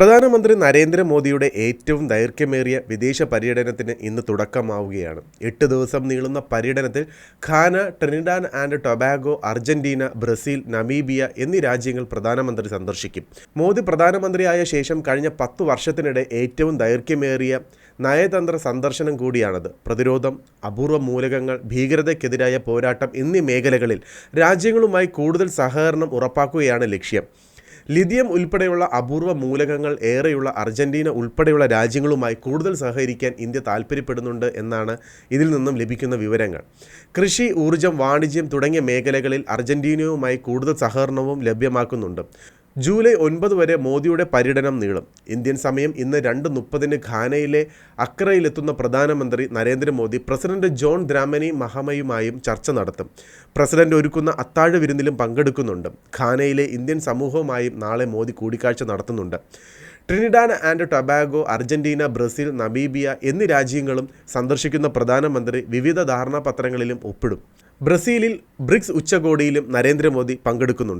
പ്രധാനമന്ത്രി നരേന്ദ്രമോദിയുടെ ഏറ്റവും ദൈർഘ്യമേറിയ വിദേശ പര്യടനത്തിന് ഇന്ന് തുടക്കമാവുകയാണ്. എട്ട് ദിവസം നീളുന്ന പര്യടനത്തിൽ Ghana Trinidad and Tobago Argentina Brazil Namibia എന്നീ രാജ്യങ്ങൾ പ്രധാനമന്ത്രി സന്ദർശിക്കും. മോദി പ്രധാനമന്ത്രിയായ ശേഷം കഴിഞ്ഞ പത്തു വർഷത്തിനിടെ ഏറ്റവും ദൈർഘ്യമേറിയ നയതന്ത്ര സന്ദർശനം കൂടിയാണത്. പ്രതിരോധം അപൂർവ മൂലകങ്ങൾ ഭീകരതയ്ക്കെതിരായ പോരാട്ടം എന്നീ മേഖലകളിൽ രാജ്യങ്ങളുമായി കൂടുതൽ സഹകരണം ഉറപ്പാക്കുകയാണ് ലക്ഷ്യം. ലിഥിയം ഉൾപ്പെടെയുള്ള അപൂർവ മൂലകങ്ങൾ ഏറെയുള്ള അർജന്റീന ഉൾപ്പെടെയുള്ള രാജ്യങ്ങളുമായി കൂടുതൽ സഹകരിക്കാൻ ഇന്ത്യ താൽപ്പര്യപ്പെടുന്നുണ്ട് എന്നാണ് ഇതിൽ നിന്നും ലഭിക്കുന്ന വിവരങ്ങൾ. കൃഷി ഊർജം വാണിജ്യം തുടങ്ങിയ മേഖലകളിൽ അർജന്റീനയുമായി കൂടുതൽ സഹകരണവും ലഭ്യമാക്കുന്നുണ്ട്. ജൂലൈ ഒൻപത് വരെ മോദിയുടെ പര്യടനം നീളും. ഇന്ത്യൻ സമയം ഇന്ന് രണ്ട് മുപ്പതിന് ഖാനയിലെ അക്രയിലെത്തുന്ന പ്രധാനമന്ത്രി നരേന്ദ്രമോദി പ്രസിഡന്റ് ജോൺ ദ്രാമനി മഹമയുമായും ചർച്ച നടത്തും. പ്രസിഡന്റ് ഒരുക്കുന്ന അത്താഴ വിരുന്നിലും പങ്കെടുക്കുന്നുണ്ട്. ഖാനയിലെ ഇന്ത്യൻ സമൂഹവുമായും നാളെ മോദി കൂടിക്കാഴ്ച നടത്തുന്നുണ്ട്. Trinidad and Tobago Argentina Brazil Namibia എന്നീ രാജ്യങ്ങളും സന്ദർശിക്കുന്ന പ്രധാനമന്ത്രി വിവിധ ധാരണാപത്രങ്ങളിലും ഒപ്പിടും. ബ്രസീലിൽ ബ്രിക്സ് ഉച്ചകോടിയിലും നരേന്ദ്രമോദി പങ്കെടുക്കുന്നുണ്ട്.